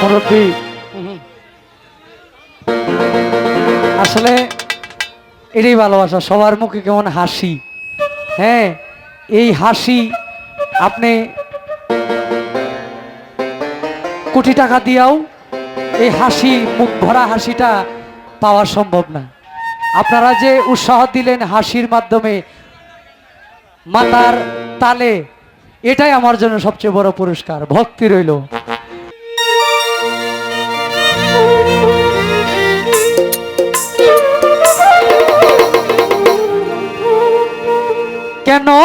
মুরব্বী আসলে এটাই ভালোবাসা, সবার মুখে কেমন হাসি। হ্যাঁ এই হাসি আপনি কোটি টাকা দিয়াও এই হাসি, মুখ ভরা হাসিটা পাওয়া সম্ভব না। আপনারা যে উৎসাহ দিলেন হাসির মাধ্যমে মাতার তালে, এটাই আমার জন্য সবচেয়ে বড় পুরস্কার। ভক্তি রইল।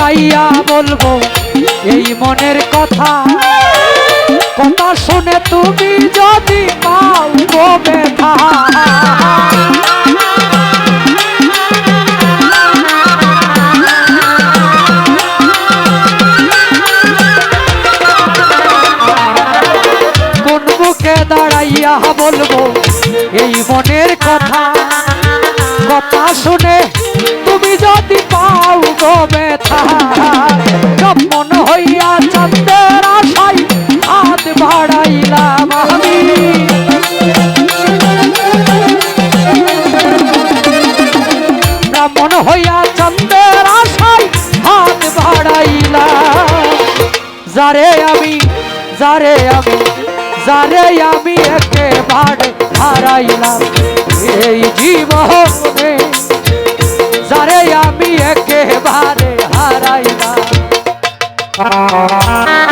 দাঁড়াইয়া বলব, এই মনের কথা। কথা শুনে তুমি যদি পাও ব্যথা। দাঁড়াইয়া বলব, এই মনের কথা। কথা শুনে মন হইয়া চন্দ্রের আশাই হাত বাড়াইলাম আমি। ব্রাহ্মণ হইয়া চন্দ্রের আশাই হাত বাড়াইলাম। যারে আমি যারে আমি যারে আমি একেবারে হারাইলাম, এই জীবনে। যারে আমি একেবারে হারাইলাম। হয়।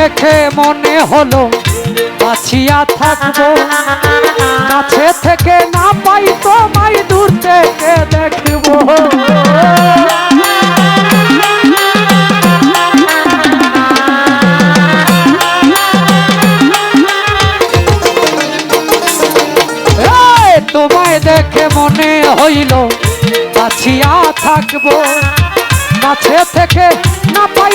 দেখে মনে হলো বাঁচিয়া থাকব। কাছে থেকে না পাই তোমায় দূর থেকে দেখব। তোমায় দেখে মনে হইল বাঁচিয়া থাকব। কাছে থেকে না পাই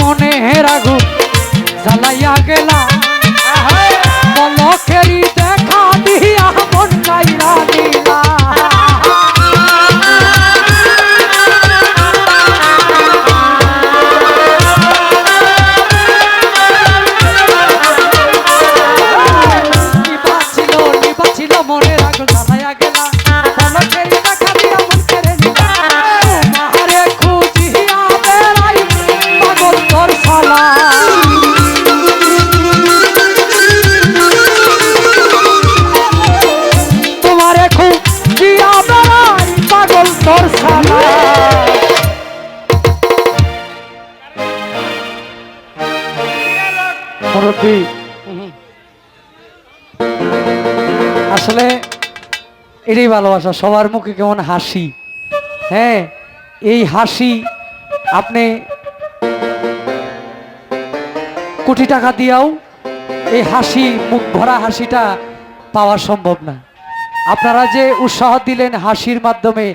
মনে হেরাগু জ্বালাইয়া গেলা আসলে এটাই ভালোবাসা, সবার মুখে কেমন হাসি। হ্যাঁ এই হাসি আপনি কোটি টাকা দিয়াও এই হাসি, মুখ ভরা হাসিটা পাওয়া সম্ভব না। আপনারা যে উৎসাহ দিলেন হাসির মাধ্যমে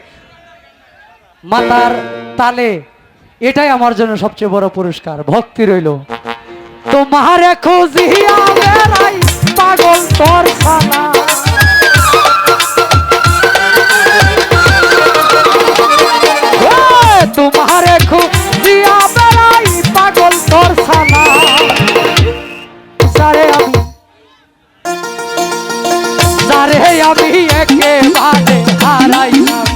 মাতার তালে, এটাই আমার জন্য সবচেয়ে বড় পুরস্কার। ভক্তি রইল। তোমারে খুঁজিয়া পাগল তোর আমি সারে আমি একেবারে হারাইলাম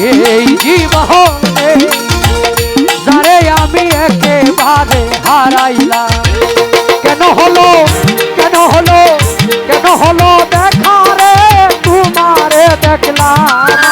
এই জীবনে দেখলাম